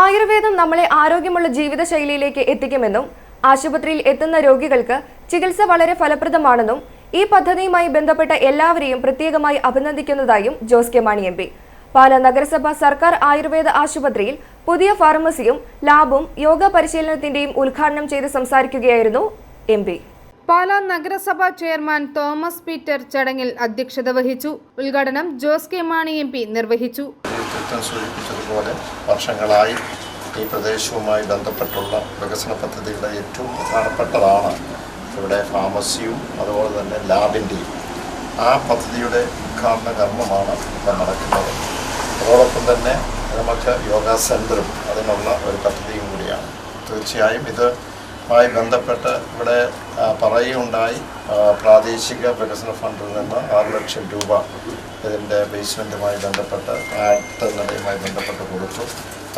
ആയുർവേദം നമ്മളെ ആരോഗ്യമുള്ള ജീവിതശൈലിയിലേക്ക് എത്തിക്കുമെന്നും ആശുപത്രിയിൽ എത്തുന്ന രോഗികൾക്ക് ചികിത്സ വളരെ ഫലപ്രദമാണെന്നും ഈ പദ്ധതിയുമായി ബന്ധപ്പെട്ട എല്ലാവരെയും പ്രത്യേകമായി അഭിനന്ദിക്കുന്നതായും Jose K Mani M P. Pala നഗരസഭ സർക്കാർ ആയുർവേദ ആശുപത്രിയിൽ പുതിയ ഫാർമസിയും ലാബും യോഗ പരിശീലനത്തിന്റെയും ഉദ്ഘാടനം ചെയ്ത് സംസാരിക്കുകയായിരുന്നു എം പി. പാലാ നഗരസഭാ ചെയർമാൻ തോമസ് പീറ്റർ ചടങ്ങിൽ അധ്യക്ഷത വഹിച്ചു. ഉദ്ഘാടനം ജോസ് കെ മാണി എം നിർവഹിച്ചു. നേതൃത്വം സൂചിപ്പിച്ചതുപോലെ വർഷങ്ങളായി ഈ പ്രദേശവുമായി ബന്ധപ്പെട്ടുള്ള വികസന പദ്ധതിയുടെ ഏറ്റവും പ്രധാനപ്പെട്ടതാണ് ഇവിടെ ഫാർമസിയും അതുപോലെ തന്നെ ലാബിന്റെയും. ആ പദ്ധതിയുടെ ഉദ്ഘാടന കർമ്മമാണ് ഇപ്പം നടക്കുന്നത്. അതോടൊപ്പം തന്നെ നമുക്ക് യോഗ സെന്ററും അതിനുള്ള ഒരു പദ്ധതിയും കൂടിയാണ്. തീർച്ചയായും ഇത് മായി ബന്ധപ്പെട്ട് ഇവിടെ പറയുകയുണ്ടായി പ്രാദേശിക വികസന ഫണ്ടിൽ നിന്ന് ആറ് ലക്ഷം രൂപ ഇതിന്റെ ബേസ്മെന്റുമായി ബന്ധപ്പെട്ട് ആട്ടുന്നതുമായി ബന്ധപ്പെട്ട് കൊടുത്തു.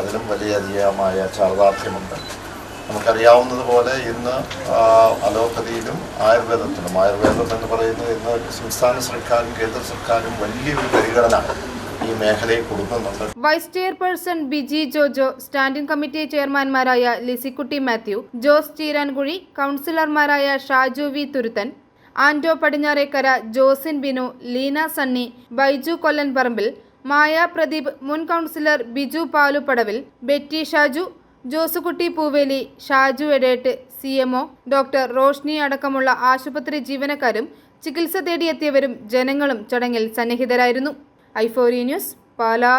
അതിലും വലിയ അധികമായ ചാർദാർത്ഥ്യമുണ്ട് നമുക്കറിയാവുന്നതുപോലെ ഇന്ന് അലോപ്പതിയിലും ആയുർവേദത്തിലും ആയുർവേദം എന്ന് പറയുന്നത് ഇന്ന് സംസ്ഥാന സർക്കാരും കേന്ദ്ര സർക്കാരും വലിയൊരു പരിഗണന ഈ കൊടുക്കുന്നുണ്ട്. Vice chairperson Biji Jojo standing committee ചെയർമാൻമാരായ Lissykutty Mathew Jose Cheerankuzhi കൗൺസിലർമാരായ ഷാജു വി തുരുത്തൻ ആന്റോ പടിഞ്ഞാറേക്കര ജോസിൻ ബിനു ലീന സണ്ണി ബൈജു കൊല്ലൻപറമ്പിൽ മായ പ്രദീപ് മുൻ councillor Biju Palupadavil Betty Shaju Josukutty Pooveli Shaju Edett C MO doctor Roshni അടക്കമുള്ള ആശുപത്രി ജീവനക്കാരും ചികിത്സ തേടിയെത്തിയവരും ജനങ്ങളും ചടങ്ങിൽ സന്നിഹിതരായിരുന്നു. ഐഫോറി ന്യൂസ് പാലാ.